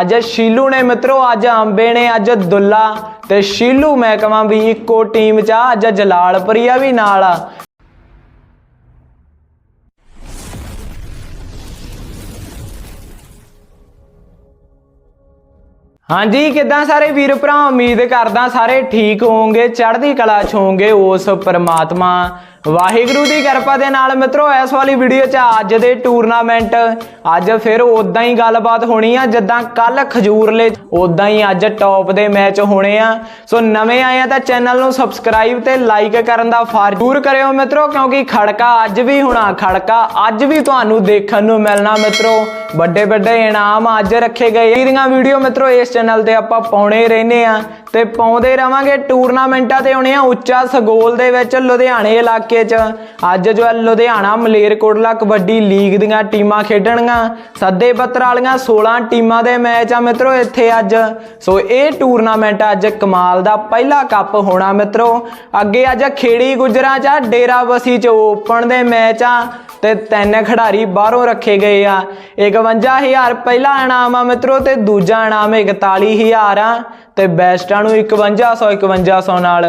ਅੱਜ ਸ਼ੀਲੂ ਨੇ ਮਿੱਤਰੋ, ਅੱਜ ਅੰਬੇ ਨੇ, ਅੱਜ ਦੁੱਲਾ ਤੇ ਸ਼ੀਲੂ ਮੈਂ ਕਹਾਂ ਵੀ ਇੱਕੋ ਟੀਮ ਚ ਆ, ਅੱਜ ਜਲਾਲਪੁਰੀਆ ਵੀ ਨਾਲ ਆ। ਹਾਂਜੀ, ਕਿਦਾਂ ਸਾਰੇ ਵੀਰ ਭਰਾ? ਉਮੀਦ ਕਰਦਾ ਸਾਰੇ ਠੀਕ ਹੋਵੋਗੇ, ਚੜ੍ਹਦੀ ਕਲਾ ਚ ਹੋਵੋਗੇ ਉਸ ਪਰਮਾਤਮਾ ਵਾਹਿਗੁਰੂ ਦੀ ਕਿਰਪਾ ਦੇ ਨਾਲ ਮਿੱਤਰੋ, ਇਸ ਵਾਲੀ ਵੀਡੀਓ 'ਚ ਅੱਜ ਦੇ ਟੂਰਨਾਮੈਂਟ ਅੱਜ ਫਿਰ ਉਦਾਂ ਹੀ ਗੱਲਬਾਤ ਹੋਣੀ ਆ, ਜਿੱਦਾਂ ਕੱਲ ਖਜੂਰਲੇ ਉਦਾਂ ਹੀ ਅੱਜ ਟੌਪ ਦੇ ਮੈਚ ਹੋਣੇ ਆ। ਸੋ ਨਵੇਂ ਆਏ ਆ ਤਾਂ ਚੈਨਲ ਨੂੰ ਸਬਸਕ੍ਰਾਈਬ ਤੇ ਲਾਈਕ ਕਰਨ ਦਾ ਫਰਜ਼ ਜ਼ਰੂਰ ਕਰਿਓ ਮਿੱਤਰੋ, ਕਿਉਂਕਿ ਖੜਕਾ ਅੱਜ ਵੀ ਹੋਣਾ, ਖੜਕਾ ਅੱਜ ਵੀ ਤੁਹਾਨੂੰ ਦੇਖਣ ਨੂੰ ਮਿਲਣਾ ਮਿੱਤਰੋ। ਵੱਡੇ ਵੱਡੇ ਇਨਾਮ ਅੱਜ ਰੱਖੇ ਗਏ। ਇਹਦੀਆਂ ਵੀਡੀਓ ਮਿੱਤਰੋ, ਇਸ ਚੈਨਲ ਤੇ ਆਪਾਂ ਪਾਉਣੇ ਰਹਿੰਦੇ ਆ। ਤੇ ਪਾਉਂਦੇ ਰਵਾਂਗੇ ਟੂਰਨਾਮੈਂਟਾਂ ਤੇ ਆਉਣੇ ਆ ਉੱਚਾ ਸਗੋਲ ਦੇ ਵਿੱਚ ਲੁਧਿਆਣੇ ਇਲਾਕੇ 'ਚ। ਅੱਜ ਜੋ ਹੈ ਲੁਧਿਆਣਾ ਮਲੇਰਕੋਟਲਾ ਕਬੱਡੀ ਲੀਗ ਦੀਆਂ ਟੀਮਾਂ ਖੇਡਣਗੀਆਂ। ਸੱਦੇ ਪੱਤਰ ਵਾਲੀਆਂ 16 ਟੀਮਾਂ ਦੇ ਮੈਚ ਆ ਮਿੱਤਰੋ ਇੱਥੇ ਅੱਜ। ਸੋ ਇਹ ਟੂਰਨਾਮੈਂਟ ਅੱਜ ਕਮਾਲ ਦਾ ਪਹਿਲਾ ਕੱਪ ਹੋਣਾ ਮਿੱਤਰੋ। ਅੱਗੇ ਅੱਜ ਖੇੜੀ ਗੁਜਰਾਂ 'ਚ ਆ, ਡੇਰਾ ਬਸੀ 'ਚ ਓਪਨ ਦੇ ਮੈਚ ਆ ਤੇ ਤਿੰਨ ਖਿਡਾਰੀ ਬਾਹਰੋਂ ਰੱਖੇ ਗਏ ਆ। 51000 ਪਹਿਲਾ ਇਨਾਮ ਆ ਮਿੱਤਰੋ ਤੇ ਦੂਜਾ ਇਨਾਮ 41000 ਆ। ਤੇ ਬੈਸਟਾਂ ਨੂੰ 5100 5100 ਨਾਲ।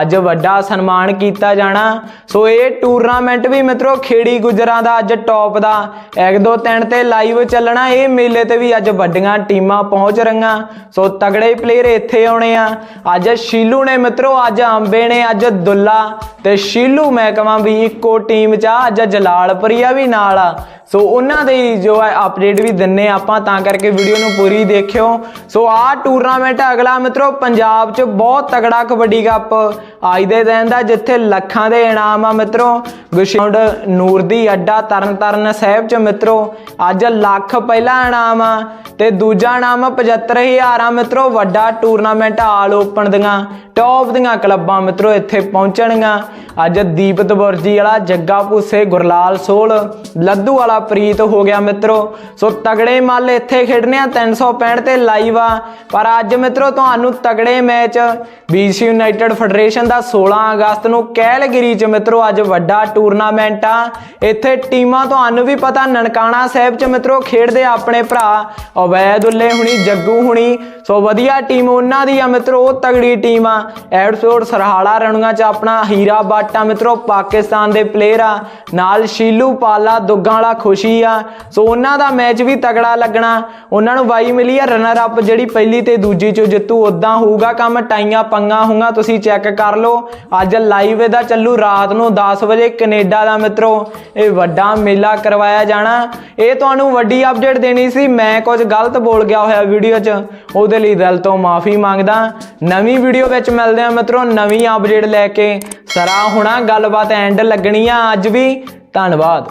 ਅੱਜ ਵੱਡਾ ਸਨਮਾਨ ਕੀਤਾ ਜਾਣਾ। ਸੋ ਇਹ ਟੂਰਨਾਮੈਂਟ ਵੀ ਮਿੱਤਰੋ ਖੇੜੀ ਗੁਜਰਾਂ ਦਾ ਅੱਜ ਟੌਪ ਦਾ। 1 2 3 ਤੇ ਲਾਈਵ ਚੱਲਣਾ, ਇਹ ਮੇਲੇ ਤੇ ਵੀ ਅੱਜ ਵੱਡੀਆਂ ਟੀਮਾਂ ਪਹੁੰਚ ਰਹੀਆਂ। ਸੋ ਤਗੜੇ ਪਲੇਅਰ ਇੱਥੇ ਆਉਣੇ ਆ। ਅੱਜ ਸ਼ੀਲੂ ਨੇ ਮਿੱਤਰੋ, ਅੱਜ ਅੰਬੇ ਨੇ, ਅੱਜ ਦੁੱਲਾ ਤੇ ਸ਼ੀਲੂ ਮੈਂ ਕਹਾਂ ਵੀ ਇੱਕੋ ਟੀਮ ਚ ਆ। ਅੱਜ ਜਲਾਲਪੁਰੀਆ ਵੀ ਨਾਲ ਆ। ਸੋ ਉਹਨਾਂ ਦੇ ਜੋ ਹੈ ਅਪਡੇਟ ਵੀ ਦਿੰਨੇ ਆਪਾਂ, ਤਾਂ ਕਰਕੇ ਵੀਡੀਓ ਨੂੰ ਪੂਰੀ ਦੇਖਿਓ। ਸੋ ਆਹ ਟੂਰਨਾਮੈਂਟ ਅਗਲਾ ਮਿੱਤਰੋ, ਪੰਜਾਬ 'ਚ ਬਹੁਤ ਤਗੜਾ ਕਬੱਡੀ ਕੱਪ ਅੱਜ ਦੇ ਦਿਨ ਦਾ, ਜਿੱਥੇ ਲੱਖਾਂ ਦੇ ਇਨਾਮ ਆ ਮਿੱਤਰੋ। ਗੁਸ਼ੌਂਡ ਨੂਰ ਦੀ ਅੱਡਾ ਤਰਨਤਾਰਨ ਸਾਹਿਬ 'ਚ ਮਿੱਤਰੋ, ਅੱਜ ਲੱਖ ਪਹਿਲਾ ਇਨਾਮ ਆ ਤੇ ਦੂਜਾ ਇਨਾਮ 75000 ਆ ਮਿੱਤਰੋ। ਵੱਡਾ ਟੂਰਨਾਮੈਂਟ ਆਲ ਓਪਨ ਦੀਆਂ ਟੌਪ ਦੀਆਂ ਕਲੱਬਾਂ ਮਿੱਤਰੋ, ਇੱਥੇ ਪਹੁੰਚਣਗੀਆਂ। ਅੱਜ ਦੀਪ ਬੁਰਜੀ ਵਾਲਾ ਜੱਗਾ ਭੂਸੇ ਗੁਰਲਾਲ ਸੋਲ, ਲੱਦੂ ਵਾਲਾ ਪ੍ਰੀਤ ਹੋ ਗਿਆ ਮਿੱਤਰੋ। ਸੋ ਤਗੜੇ ਮੱਲ ਇੱਥੇ ਖੇਡਣੇ ਆ 365 ਤੇ ਲਾਈਵ ਆ। ਪਰ ਅੱਜ ਮਿੱਤਰੋ ਤੁਹਾਨੂੰ ਤਗੜੇ ਮੈਚ BC ਯੂਨਾਈਟਿਡ ਫੈਡਰੇਸ਼ਨ ਦਾ 16 ਅਗਸਤ ਨੂੰ ਕੈਲਗਰੀ ਚ ਮਿੱਤਰੋ ਅੱਜ ਵੱਡਾ ਟੂਰਨਾਮੈਂਟ ਆ। ਇੱਥੇ ਟੀਮਾਂ ਤੁਹਾਨੂੰ ਵੀ ਪਤਾ, ਨਨਕਾਣਾ ਸਾਹਿਬ ਚ ਮਿੱਤਰੋ ਖੇਡਦੇ ਆਪਣੇ ਭਰਾ। ਅਵੈਦੁੱਲੇ ਹੁਣੀ, ਜੱਗੂ ਹੁਣੀ। ਸੋ ਵਧੀਆ ਟੀਮ ਉਹਨਾਂ ਦੀ ਆ ਮਿੱਤਰੋ, ਉਹ ਤਗੜੀ ਟੀਮ ਆ। ਐਡਸੋਡ ਸਰਹਾਲਾ ਰਣੂਆਂ ਚ ਆਪਣਾ ਹੀਰਾ ਬਾਟਾ ਮਿੱਤਰੋ, ਪਾਕਿਸਤਾਨ ਦੇ ਪਲੇਅਰ ਆ, ਨਾਲ ਸ਼ੀਲੂ ਪਾਲਾ, ਦੁੱਗਾਂ ਵਾਲਾ ਖੁਸ਼ੀ ਆ। ਸੋ ਉਹਨਾਂ ਦਾ ਮੈਚ ਵੀ ਤਗੜਾ ਲੱਗਣਾ। ਉਹਨਾਂ ਨੂੰ ਵਾਈ ਮਿਲੀ ਆ ਰਨਰ ਅਪ ਜਿਹੜੀ ਪਹਿਲੀ ਤੇ ਦੂਜੀ ਚੋਂ ਜਿੱਤੂ ਉਦਾਂ ਹੋਊਗਾ ਕੰਮ, ਟਾਈਆਂ ਪੰਗਾ ਹੋਊਗਾ, ਤੁਸੀਂ ਚੈੱਕ ਕਰ ਲਓ। ਅੱਜ ਲਾਈਵ ਇਹਦਾ ਚੱਲੂ ਰਾਤ ਨੂੰ 10 ਵਜੇ ਕੈਨੇਡਾ ਦਾ ਮਿੱਤਰੋ। ਇਹ ਵੱਡਾ ਮੇਲਾ ਕਰਵਾਇਆ ਜਾਣਾ। ਇਹ ਤੁਹਾਨੂੰ ਵੱਡੀ ਅਪਡੇਟ ਦੇਣੀ ਸੀ। ਮੈਂ ਕੁਝ ਗਲਤ ਬੋਲ ਗਿਆ ਹੋਇਆ ਵੀਡੀਓ 'ਚ। ਉਹਦੇ ਲਈ ਦਿਲ ਤੋਂ ਮਾਫੀ ਮੰਗਦਾ। ਨਵੀਂ ਵੀਡੀਓ ਵਿੱਚ ਮਿਲਦੇ ਆ ਮਿੱਤਰੋ। ਨਵੀਂ ਅਪਡੇਟ ਲੈ ਕੇ। ਸਰਾ ਹੋਣਾ ਗੱਲਬਾਤ ਐਂਡ ਲੱਗਣੀ ਆ ਅੱਜ ਵੀ। ਧੰਨਵਾਦ।